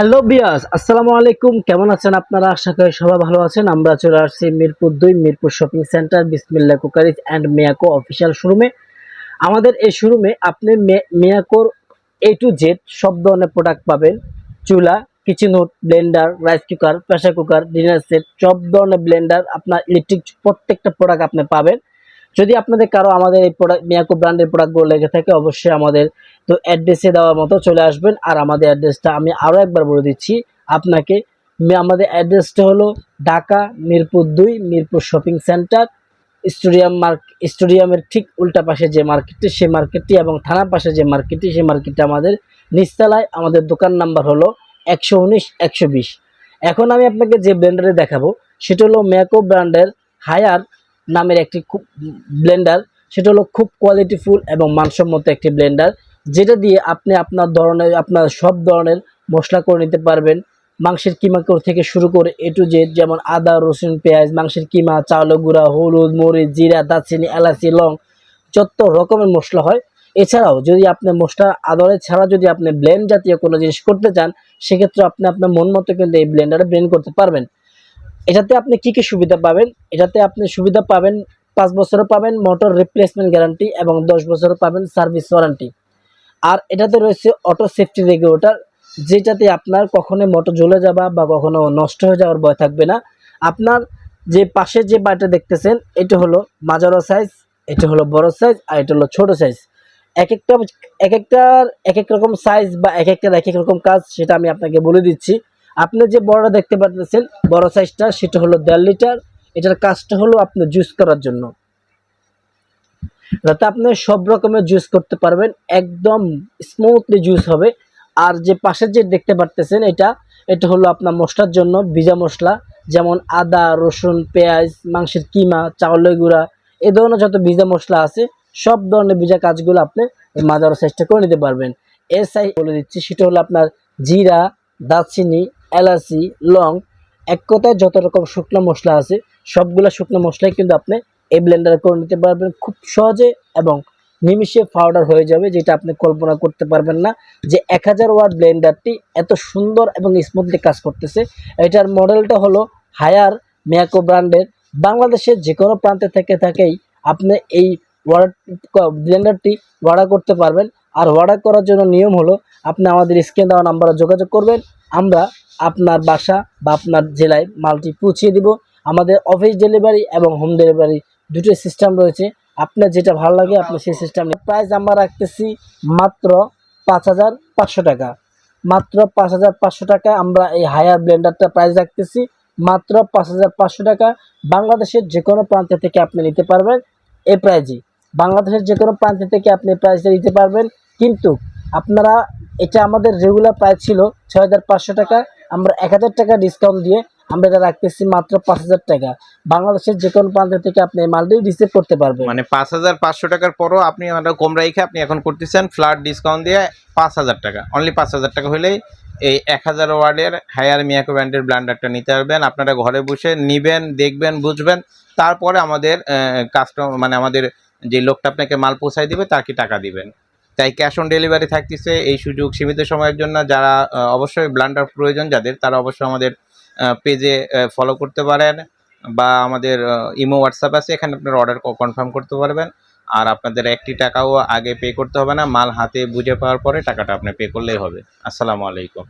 Hello বিয়াস, আসসালামু আলাইকুম। কেমন আছেন আপনারা? আশা করি সবাই ভালো আছেন। আমরা চলে আসছি মিরপুর দুই, Mirpur shopping centre Bismillah cookeries and Miyako official শোরুমে আমাদের এই শোরুমে আপনি মিয়াকোর এ টু জেড সব ধরনের প্রোডাক্ট পাবেন। চুলা kitchen blender rice cooker pressure cooker dinner set সব ধরনের ব্লেন্ডার আপনার ইলেকট্রিক প্রত্যেকটা প্রোডাক্ট আপনি পাবেন। যদি আপনাদের কারও আমাদের এই প্রোডাক্ট মিয়াকো ব্র্যান্ডের প্রোডাক্টগুলো লেগে থাকে, অবশ্যই আমাদের তো অ্যাড্রেসে দেওয়ার মতো চলে আসবেন। আর আমাদের অ্যাড্রেসটা আমি আরও একবার বলে দিচ্ছি আপনাকে। আমাদের অ্যাড্রেসটা হলো ঢাকা মিরপুর দুই, Mirpur shopping centre stadium mark স্টেডিয়ামের ঠিক উল্টা পাশে যে মার্কেটটি সেই মার্কেটটি এবং থানার পাশে যে মার্কেটটি সেই মার্কেটটি আমাদের নিচতলায়। আমাদের দোকান নাম্বার হলো একশো উনিশ, একশো বিশ। এখন আমি আপনাকে যে ব্লেন্ডারে দেখাবো, সেটা হলো ম্যাকো ব্র্যান্ডের হায়ার নামের একটি খুব ব্লেন্ডার। সেটা হলো খুব কোয়ালিটিফুল এবং মানসম্মত একটি ব্লেন্ডার। যেটা দিয়ে আপনি আপনার ধরনের, আপনার সব ধরনের মশলা করে নিতে পারবেন। মাংসের কিমা থেকে শুরু করে এ টু জেড যেমন আদা, রসুন, পেঁয়াজ, মাংসের কিমা চাউল গুঁড়া, হলুদ, মরিচ, জিরা, দারচিনি, এলাচি, লং যত রকমের মশলা হয়। এছাড়াও যদি আপনি মশলা আদরে ছাড়া যদি আপনি ব্লেন্ড জাতীয় কোনো জিনিস করতে চান, সেক্ষেত্রে আপনি আপনার মন মতো কিন্তু এই ব্লেন্ডারে ব্লেন্ড করতে পারবেন। এটাতে আপনি কি কি সুবিধা পাবেন? এটাতে আপনি সুবিধা পাবেন পাঁচ বছরও পাবেন মোটর রিপ্লেসমেন্ট গ্যারান্টি এবং দশ বছরও পাবেন সার্ভিস ওয়ারেন্টি আর এটাতে রয়েছে অটো সেফটি রেগুলেটর যেটাতে আপনার কখনো মোটর জ্বলে যাবা বা কখনো নষ্ট হয়ে যাওয়ার ভয় থাকবে না। আপনার যে পাশে যে বাড়িটা দেখতেছেন, এটা হলো মাঝারো সাইজ এটা হলো বড় সাইজ আর এটা হলো ছোট সাইজ এক একটা এক একটার এক এক রকম সাইজ বা এক একটার এক এক রকম কাজ, সেটা আমি আপনাকে বলে দিচ্ছি। আপনি যে বড়টা দেখতে পাচ্ছেন বড় সাইজটা সেটা হলো দেড় লিটার এটার কাজটা হলো আপনি জুস করার জন্য। যাতে আপনি সব রকমের জুস করতে পারবেন, একদম স্মুথলি জুস হবে। আর যে পাশে যে দেখতে পারতেছেন এটা এটা হলো আপনার মশলার জন্য ভিজা মশলা, যেমন আদা, রসুন, পেঁয়াজ, মাংসের কিমা চাউলের গুঁড়া, এ ধরনের যত ভিজা মশলা আছে, সব ধরনের ভিজা কাজগুলো আপনি মাদার সাইজটা করে নিতে পারবেন। এর সাইজ বলে দিচ্ছি, সেটা হলো আপনার জিরা, দারচিনি এলাচি, লং, এক কথায় যত রকম শুকনো মশলা আছে, সবগুলো শুকনো মশলাই কিন্তু আপনি এই ব্লেন্ডারে করে নিতে পারবেন খুব সহজে এবং নিমিষে পাউডার হয়ে যাবে, যেটা আপনি কল্পনা করতে পারবেন না যে এক হাজার ওয়াট ব্লেন্ডারটি এত সুন্দর এবং স্মুথলি কাজ করতেছে। এটার মডেলটা হলো হায়ার মিয়াকো ব্র্যান্ডের। বাংলাদেশের যে কোনো প্রান্তে থেকে থাকেই আপনি এই ওয়ার্ড ব্লেন্ডারটি অর্ডার করতে পারবেন। আর অর্ডার করার জন্য নিয়ম হলো আপনি আমাদের স্ক্রিন দেওয়া নাম্বারে যোগাযোগ করবেন। আমরা আপনার বাসা বা আপনার জেলায় মালটি পৌঁছিয়ে দিব। আমাদের অফিস ডেলিভারি এবং হোম ডেলিভারি দুটো সিস্টেম রয়েছে। আপনার যেটা ভালো লাগে, আপনি সেই সিস্টেম প্রাইস আমরা রাখতেছি মাত্র পাঁচ হাজার পাঁচশো টাকা। মাত্র পাঁচ হাজার পাঁচশো টাকা আমরা এই হায়ার ব্লেন্ডারটা প্রাইস রাখতেছি। মাত্র পাঁচ হাজার পাঁচশো টাকা বাংলাদেশের যে কোনো প্রান্ত থেকে আপনি নিতে পারবেন এই প্রাইজই বাংলাদেশের যে কোনো প্রান্ত থেকে আপনি প্রাইসটা নিতে পারবেন। কিন্তু আপনারা এটা আমাদের রেগুলার প্রাইস ছিল ছয় হাজার পাঁচশো টাকা। আমরা এক হাজার টাকা ডিসকাউন্ট দিয়ে আমরা এটা রাখতেছি মাত্র পাঁচ হাজার টাকা। বাংলাদেশের যে কোনো প্রান্ত থেকে আপনি মালটি রিসিভ করতে পারবেন। মানে পাঁচ হাজার পাঁচশো টাকার পরও আপনি আমরা কম রেখে আপনি এখন করতেছেন ফ্ল্যাট ডিসকাউন্ট দিয়ে পাঁচ হাজার টাকা। অনলি পাঁচ হাজার টাকা হলেই এই এক হাজার ওয়ার্ডের হায়ার মিয়াকো ব্র্যান্ডের ব্ল্যান্ডারটা নিতে পারবেন। আপনারা ঘরে বসে নিবেন, দেখবেন, বুঝবেন। তারপরে আমাদের কাস্টমার মানে আমাদের যে লোকটা আপনাকে মাল পৌঁছায় দিবে, তাকে টাকা দিবেন। তাই ক্যাশ অন ডেলিভারি থাকতেছে এই সুযোগ সীমিত সময়ের জন্য যারা অবশ্যই ব্লান্ডার প্রয়োজন যাদের, তারা অবশ্যই আমাদের পেজে ফলো করতে পারেন বা আমাদের ইমো হোয়াটসঅ্যাপ আছে, এখানে আপনার অর্ডার কনফার্ম করতে পারবেন। আর আপনাদের একটি টাকাও আগে পে করতে হবে না, মাল হাতে বুঝে পাওয়ার পরে টাকাটা আপনি পে করলেই হবে। আসসালামু আলাইকুম।